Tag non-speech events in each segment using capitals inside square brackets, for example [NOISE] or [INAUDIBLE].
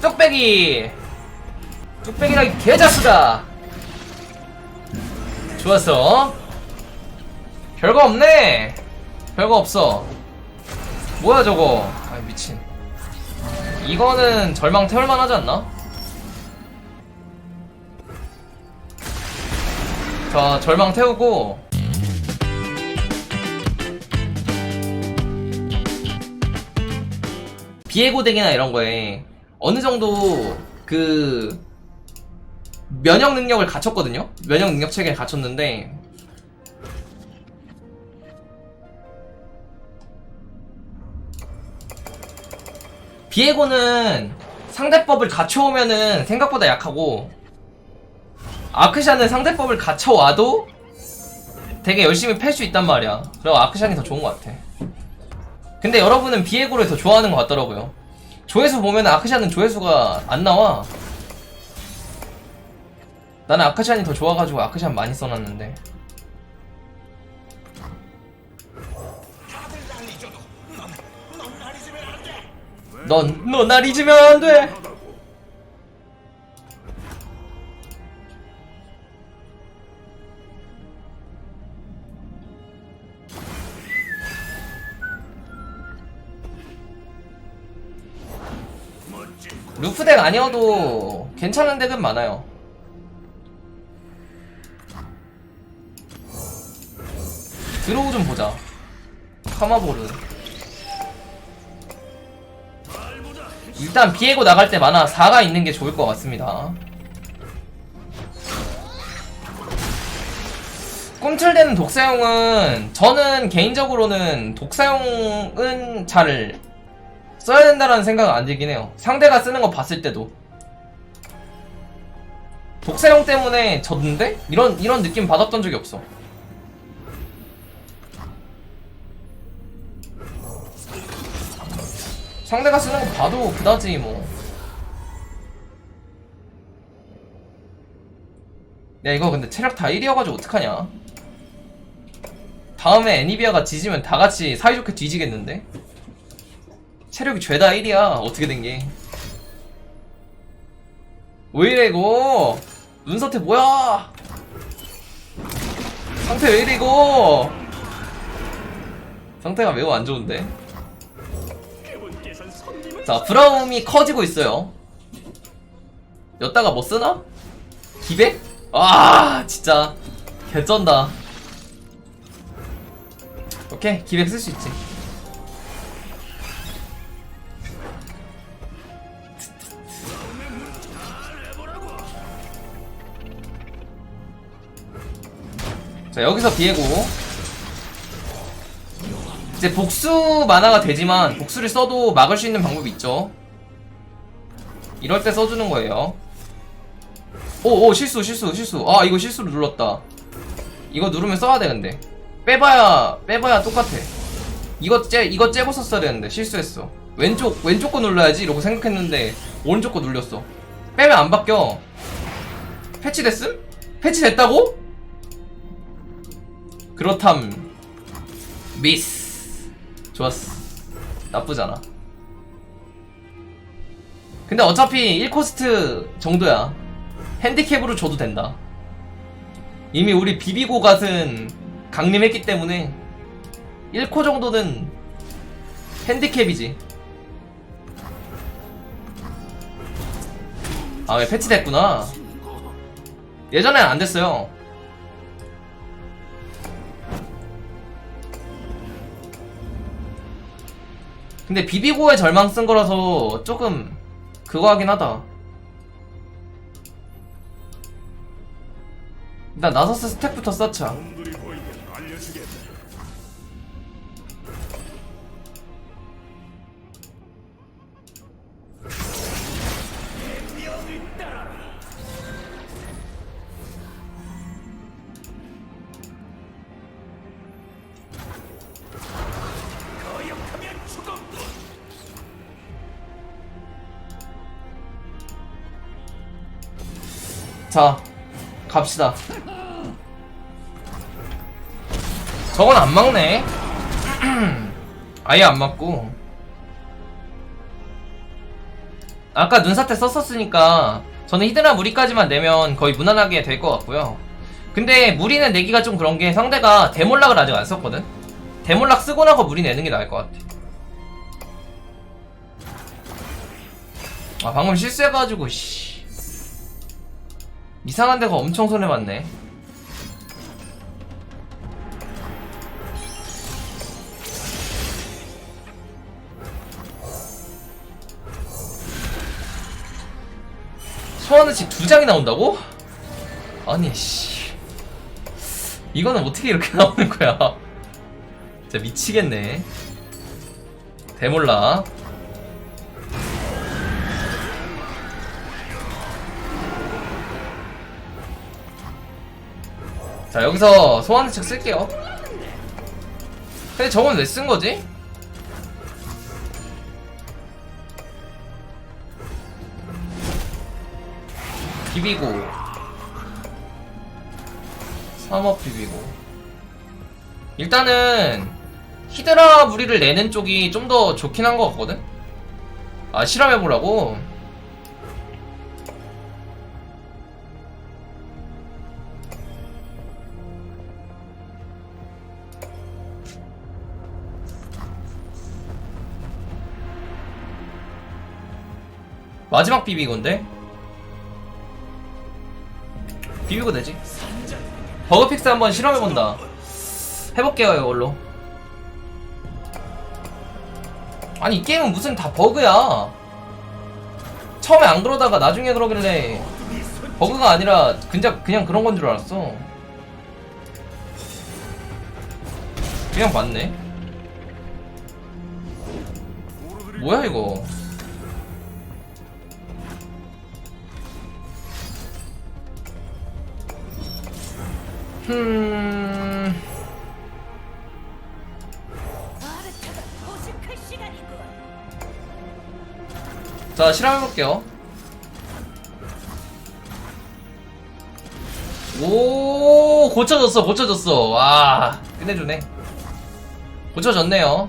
뚝배기. 뚝배기랑 개자수다. 좋았어. 별거 없네. 별거 없어. 뭐야 저거? 아 미친. 이거는 절망 태울만 하지 않나? 자 절망 태우고. 비에고 덱이나 이런 거에 어느 정도 그 면역 능력을 갖췄거든요. 면역 능력 체계를 갖췄는데 비에고는 상대법을 갖춰오면은 생각보다 약하고 아크샨은 상대법을 갖춰와도 되게 열심히 팰 수 있단 말이야. 그리고 아크샨이 더 좋은 것 같아. 근데 여러분은 비에고를 더 좋아하는 것 같더라고요. 조회수 보면 아크샨은 조회수가 안 나와. 나는 아크샨이 더 좋아가지고 아크샨 많이 써놨는데. 넌, 너날 잊으면 안 돼! 루프덱 아니어도 괜찮은 덱은 많아요. 드로우 좀 보자. 카마보르. 일단 비에고 나갈 때 만화 4가 있는 게 좋을 것 같습니다. 꿈틀대는 독사용은 저는 개인적으로는 독사용은 잘 써야 된다라는 생각은 안 들긴 해요. 상대가 쓰는 거 봤을 때도 독사용 때문에 졌는데 이런 이런 느낌 받았던 적이 없어. 상대가 쓰는 거 봐도 그다지 뭐. 야 이거 근데 체력 다 1이어가지고 어떡하냐 다음에 애니비아가 지지면 다 같이 사이좋게 뒤지겠는데 체력이 죄다 1이야. 어떻게 된게? 왜 이래 이거? 눈사태 뭐야? 상태 왜 이래 이거? 상태가 매우 안 좋은데? 자 브라움이 커지고 있어요. 여따가 뭐 쓰나? 기백? 아 진짜. 개쩐다. 오케이 기백 쓸 수 있지 자 여기서 비에고. 이제 복수 만화가 되지만 복수를 써도 막을 수 있는 방법이 있죠. 이럴 때 써주는 거예요. 오오 실수 실수 실수. 아 이거 실수로 눌렀다. 이거 누르면 써야 돼 근데. 빼봐야 빼봐야 똑같아. 이거 째 이거 째고 썼어야 되는데 실수했어. 왼쪽 왼쪽 거 눌러야지 이러고 생각했는데 오른쪽 거 눌렸어. 빼면 안 바뀌어. 패치됐음? 패치됐다고? 그렇담. 미스. 좋았어. 나쁘잖아. 근데 어차피 1코스트 정도야. 핸디캡으로 줘도 된다. 이미 우리 비비고 갓은 강림했기 때문에 1코 정도는 핸디캡이지. 아왜 패치됐구나. 예전엔 안 됐어요 근데 비비고의 절망 쓴 거라서 조금 그거 하긴 하다. 일단 나서스 스택부터 쌓자. 자, 갑시다. 저건 안 막네. [CLEARS THROAT] 아예 안 맞고. 아까 눈사태 썼었으니까 저는 히드라 무리까지만 내면 거의 무난하게 될 것 같고요. 근데 무리는 내기가 좀 그런 게 상대가 데몰락을 아직 안 썼거든? 데몰락 쓰고 나서 무리 내는 게 나을 것 같아. 아, 방금 실수해가지고, 씨. 이상한 데가 엄청 손해봤네. 소환의 집두 장이 나온다고? 아니 씨 이거는 어떻게 이렇게 [LAUGHS] 나오는 거야 진짜 미치겠네 대몰라 자 여기서 소환의 책 쓸게요 근데 저건 왜 쓴 거지? 비비고 3업 비비고 일단은 히드라 무리를 내는 쪽이 좀 더 좋긴 한 것 같거든? 아 실험해보라고? 마지막 비비고인데? 비비고 되지? 버그픽스 한번 실험해본다. 해볼게요 이걸로. 아니 이 게임은 무슨 다 버그야. 처음에 안 그러다가 나중에 그러길래 버그가 아니라 그냥, 그냥 그런 건 줄 알았어. 그냥 맞네. 뭐야 이거 음... 자 실험해볼게요. 오 고쳐졌어 고쳐졌어. 와 끝내주네. 고쳐졌네요.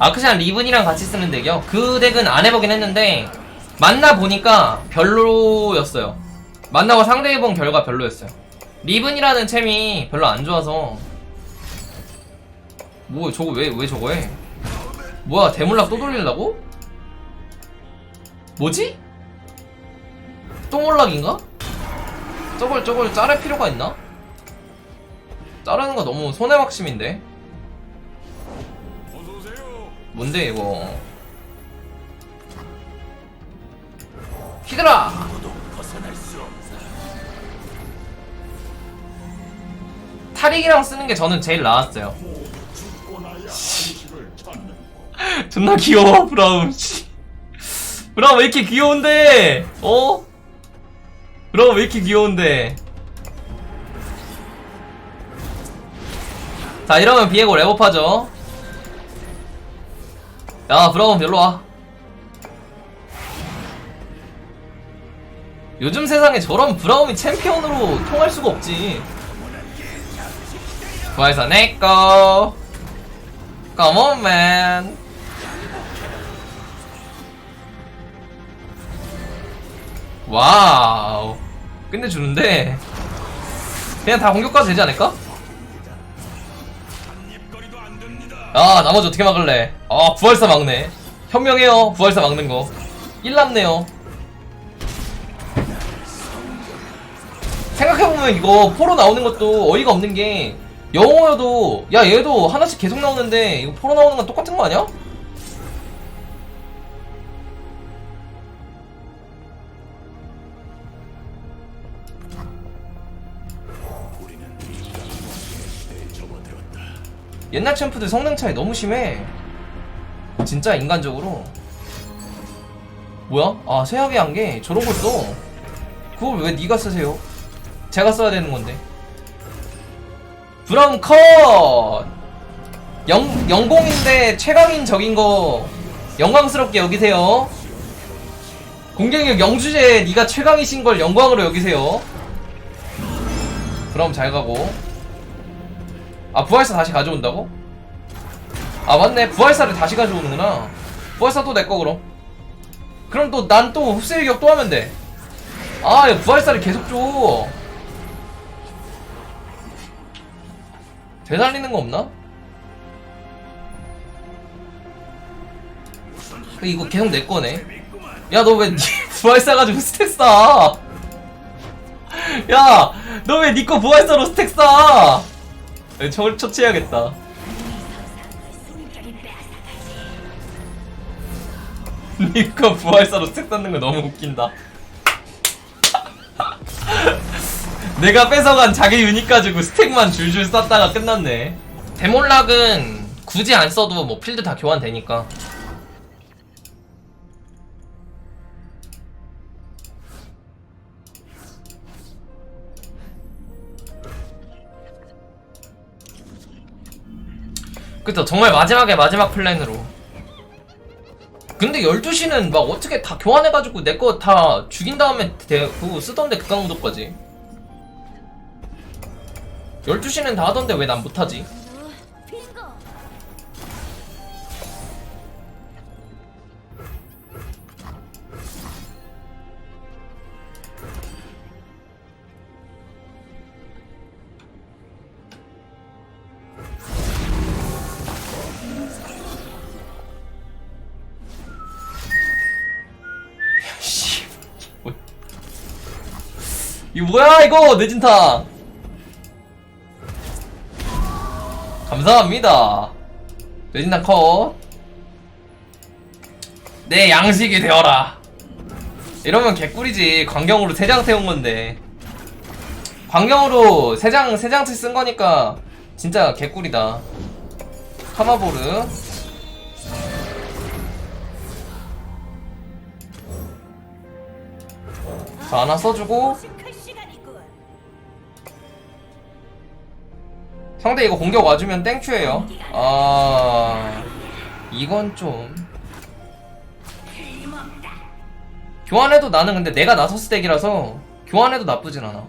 아크샨 리븐이랑 같이 쓰는 덱이요 그 덱은 안 해보긴 했는데 만나보니까 별로였어요 만나고 상대해본 결과 별로였어요 리븐이라는 챔이 별로 안 좋아서 뭐 저거 왜 왜 저거 해? 뭐야 대물락 또 돌리려고? 뭐지? 똥올락인가? 저걸 저걸 자를 필요가 있나? 자르는 거 너무 손해막심인데 뭔데 이거 히드라 타릭이랑 쓰는 게 저는 제일 나았어요. [LAUGHS] 존나 귀여워 브라움. 씨. 브라움 왜 이렇게 귀여운데? 어? 브라움 왜 이렇게 귀여운데? 자 이러면 비에고 레버파죠. 야 브라움 별로와 요즘 세상에 저런 브라움이 챔피언으로 통할 수가 없지 부활사 내꺼 Come on, man. 와우. 끝내주는데. 그냥 다 공격 가도 되지 않을까? 아, 나머지 어떻게 막을래? 아, 부활사 막네. 현명해요, 부활사 막는 거. 1남네요. 생각해보면 이거 포로 나오는 것도 어이가 없는 게 영어여도 야 얘도 하나씩 계속 나오는데 이거 포로 나오는 건 똑같은 거 아니야? 옛날 챔프들 성능 차이 너무 심해 진짜 인간적으로 뭐야? 아 세하게 한 게 저런 걸 써. 그걸 왜 네가 쓰세요? 제가 써야 되는 건데. 브라운 컷! 영, 영공인데 최강인 적인 거 영광스럽게 여기세요. 공격력 영주제 네가 최강이신 걸 영광으로 여기세요. 그럼 잘 가고. 아 부활사 다시 가져온다고? 아 맞네 부활사를 다시 가져오는구나 부활사 또 내 거 그럼 그럼 또 난 또 흡수일격 또 하면 돼 아 야, 부활사를 계속 줘 되살리는 거 없나? 이거 계속 내 거네 야 너 왜 [LAUGHS] 부활사 가지고 스택 쌓아 [LAUGHS] 야너 왜니거 부활사로 스택 쌓아 저걸 처치해야겠다 [LAUGHS] 니거 부활사로 스택 쌓는 거 너무 웃긴다. 내가 뺏어간 자기 유닛 가지고 스택만 줄줄 쌓다가 끝났네. 데몰락은 굳이 안 써도 뭐 필드 다 교환되니까. 그쵸 정말 마지막에 마지막 플랜으로 근데 12시는 막 어떻게 다 교환해가지고 내 거 다 죽인 다음에 대, 그거 쓰던데 극강무도까지 12시는 다 하던데 왜 난 못하지? 뭐- 이거 뭐야 이거 내진탕 감사합니다. 내진탕 컷내 양식이 되어라. 이러면 개꿀이지. 광경으로 세장 태운 건데. 광경으로 세장 세장치 쓴 거니까 진짜 개꿀이다. 카마보르. 자 하나 써주고 상대 이거 공격 와주면 땡큐예요. 아 이건 좀 교환해도 나는 근데 내가 나서스 덱이라서 교환해도 나쁘진 않아.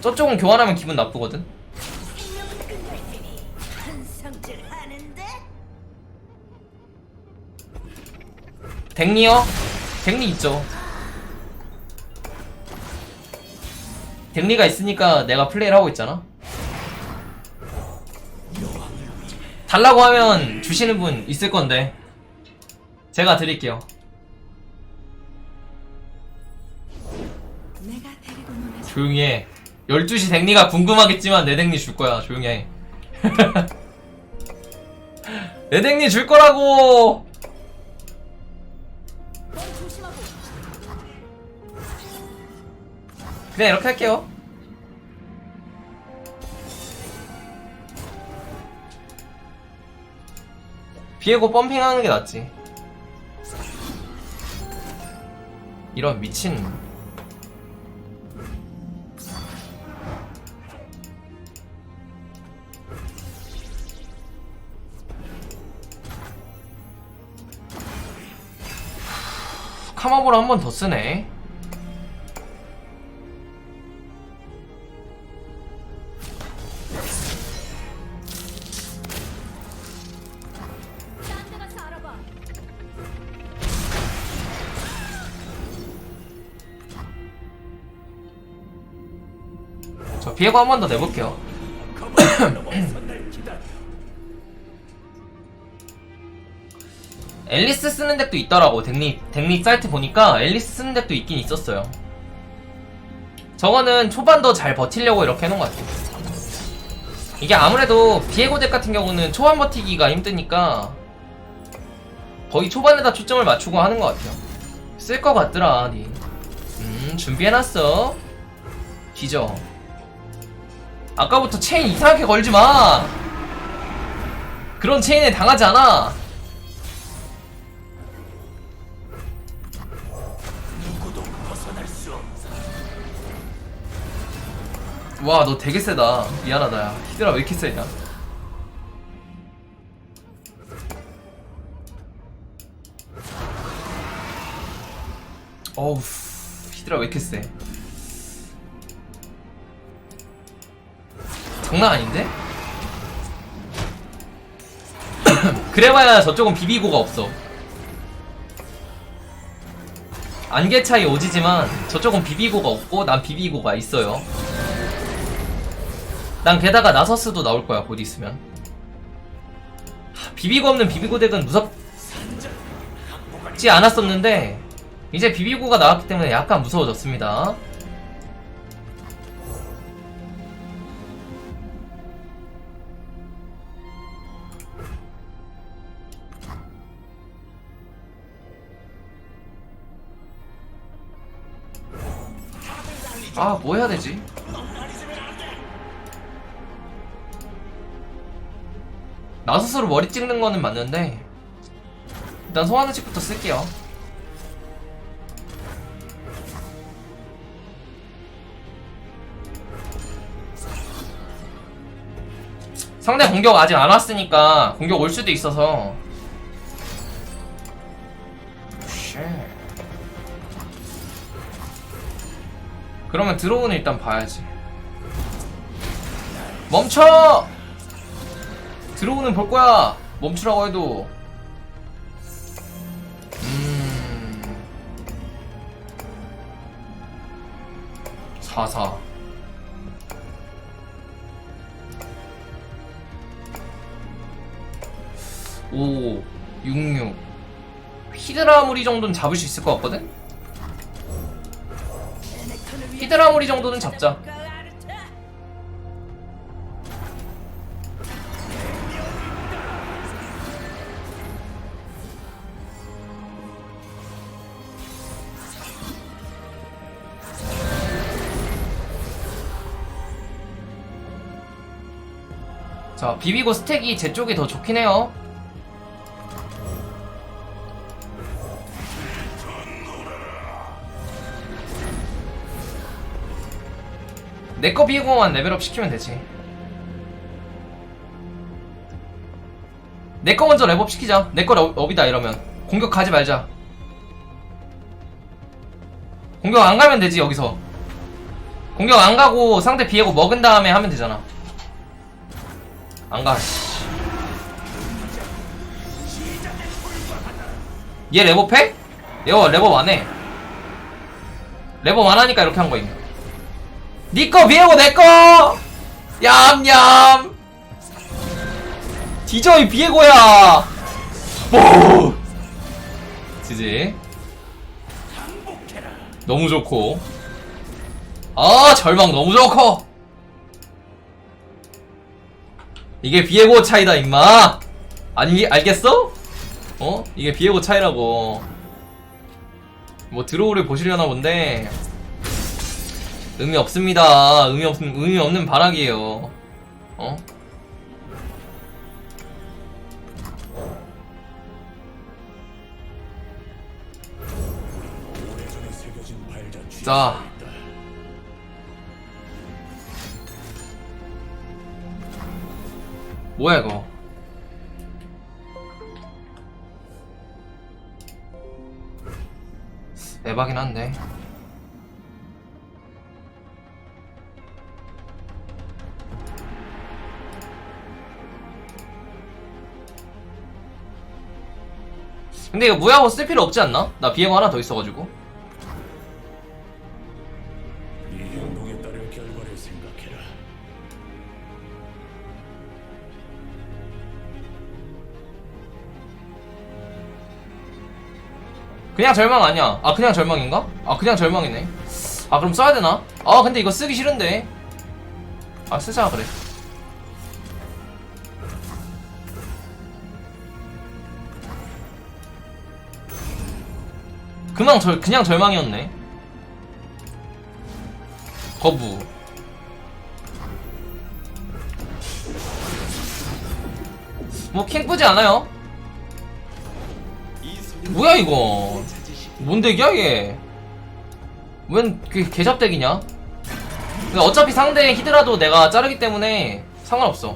저쪽은 교환하면 기분 나쁘거든. 덱리요? 덱리 있죠. 덱리가 있으니까 내가 플레이를 하고 있잖아. 달라고 하면 주시는 분 있을 건데 제가 드릴게요. 조용히 해. 12시 댕리가 궁금하겠지만 내 댕리 줄 거야. 조용히 해. [LAUGHS] 내 댕리 줄 거라고! 그냥 이렇게 할게요. 비에고 펌핑하는 게 낫지. 이런 미친. 카마보를 한 번 더 쓰네. 저 비에고 한 번 더 내볼게요. [CLEARS THROAT] 앨리스 쓰는 덱도 있더라고. 덱리, 덱리 사이트 보니까 앨리스 쓰는 덱도 있긴 있었어요. 저거는 초반 더잘 버티려고 이렇게 해놓은 것 같아요. 이게 아무래도 비에고 덱 같은 경우는 초반 버티기가 힘드니까 거의 초반에다 초점을 맞추고 하는 것 같아요. 쓸 것 같더라, 니. 음, 준비해놨어. 기죠. 아까부터 체인 이상하게 걸지 마. 그런 체인에 당하지 않아. 와, 너 되게 세다. 미안하다, 야. 히드라 왜 이렇게 세냐? 어우, 히드라 왜 이렇게 세? 장난 아닌데? [LAUGHS] 그래봐야 저쪽은 비비고가 없어. 안개 차이 오지지만 저쪽은 비비고가 없고 난 비비고가 있어요. 난 게다가 나서스도 나올 거야 곧 있으면. 하, 비비고 없는 비비고 덱은 무섭지 않았었는데 이제 비비고가 나왔기 때문에 약간 무서워졌습니다. 아, 뭐 해야 되지? 나 스스로 머리 찍는 거는 맞는데 일단 소환의식부터 쓸게요. 상대 공격 아직 안 왔으니까 공격 올 수도 있어서 그러면 드로우는 일단 봐야지. 멈춰! 드로우는 볼 거야. 멈추라고 해도. 음... 44 5 66 히드라 무리 정도는 잡을 수 있을 것 같거든? 히드라무리 정도는 잡자. 자 비비고 스택이 제 쪽이 더 좋긴 해요 내 거 비고만 레벨업 시키면 되지. 내 거 먼저 레벨업 시키자. 내 거 업이다 이러면. 공격 가지 말자. 공격 안 가면 되지 여기서. 공격 안 가고 상대 비에고 먹은 다음에 하면 되잖아. 안가 얘 레버팩? 얘 레버 안해. 레버 안하니까 이렇게 한 거임 니꺼 비에고 내꺼! 얌얌! 뒤져 이 비에고야! 뽀 지지. 너무 좋고. 아 절망 너무 좋고. 이게 비에고 차이다 임마. 아니 알겠어? 어? 이게 비에고 차이라고. 뭐 드로우를 보시려나 본데 의미 없습니다. 의미 없는 의미 없는 발악이에요. 어? 자. 뭐야 이거? 에바긴 한데 근데 이거 무야호 쓸 필요 없지 않나? 나 비행 하나 더 있어가지고 네 행동에 따른 결과를 생각해라. 그냥 절망 아니야 아 그냥 절망인가? 아 그냥 절망이네 아 그럼 써야 되나? 아 근데 이거 쓰기 싫은데 아 쓰자 그래 그냥 절 그냥 절망이었네. 거부. 뭐 킹쁘지 않아요? 뭐야 이거? 뭔 덱이야 얘? 웬그 개잡 덱이냐? 근데 어차피 상대 히드라도 내가 자르기 때문에 상관없어.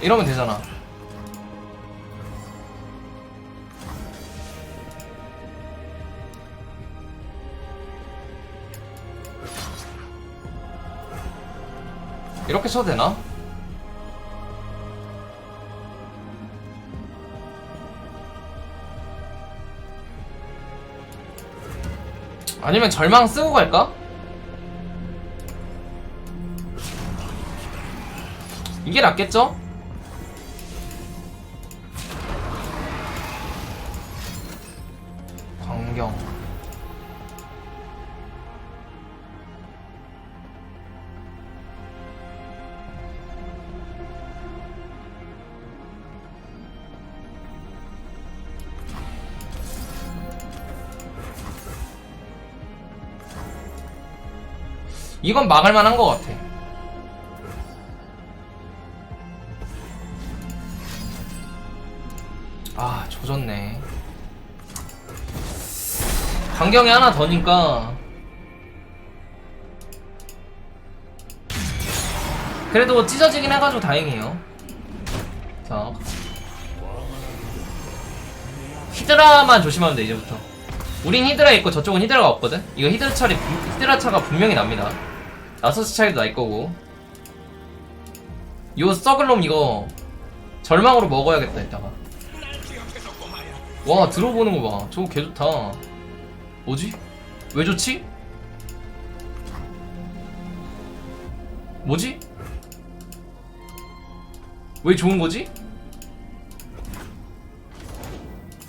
이러면 되잖아 이렇게 쳐도 되나? 아니면 절망 쓰고 갈까? 이게 낫겠죠? 이건 막을 만한 것 같아. 아, 조졌네. 강경이 하나 더니까. 그래도 찢어지긴 해가지고 다행이에요. 자. 히드라만 조심하면 돼, 이제부터. 우린 히드라 있고 저쪽은 히드라가 없거든? 이거 히드라 차리, 히드라 차가 분명히 납니다. 나서스 차이도 날 거고. 요 썩을 놈 이거 절망으로 먹어야겠다, 이따가. 와, 들어보는 거 봐. 저거 개 좋다. 뭐지? 왜 좋지? 뭐지? 왜 좋은 거지?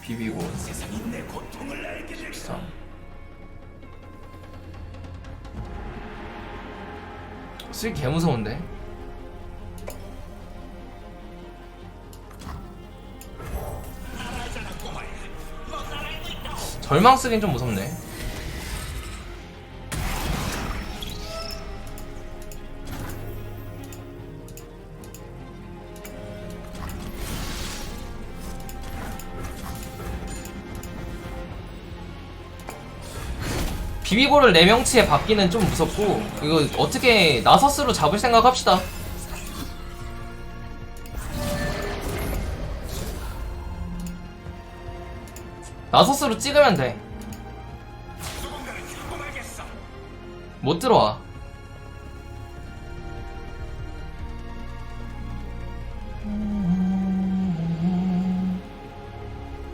비비고 쓰기 개 무서운데. 절망 쓰긴 좀 무섭네. 비비고를 4명치에 받기는 좀 무섭고 이거 어떻게 나서스로 잡을 생각 합시다 나서스로 찍으면 돼. 못 들어와.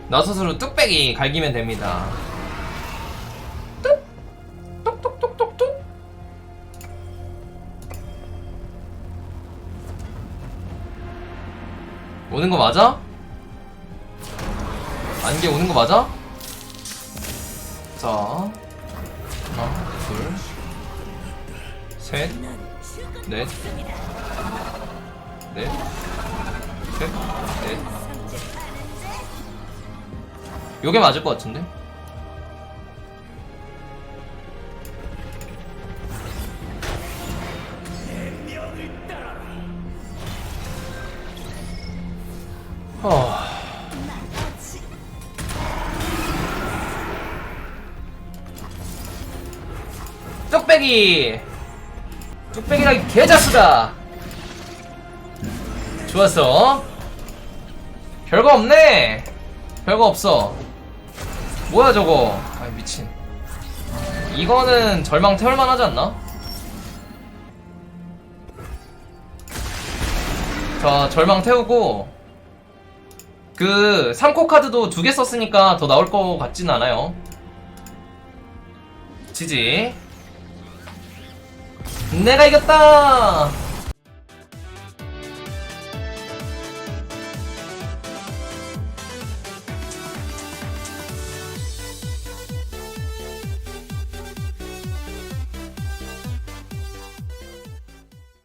나서스로 뚝배기 갈기면 됩니다. 오는 거 맞아? 안개 오는 거 맞아? 자, 하나, 둘, 셋, 넷, 넷, 셋, 넷. 요게 맞을 것 같은데? 뚝배기 뚝배기랑 개자수다. 좋았어. 별거 없네. 별거 없어. 뭐야 저거? 아 미친. 이거는 절망 태울만 하지 않나? 자 절망 태우고. 그 3코 카드도 두 개 썼으니까 더 나올 것 같진 않아요. 지지 내가 이겼다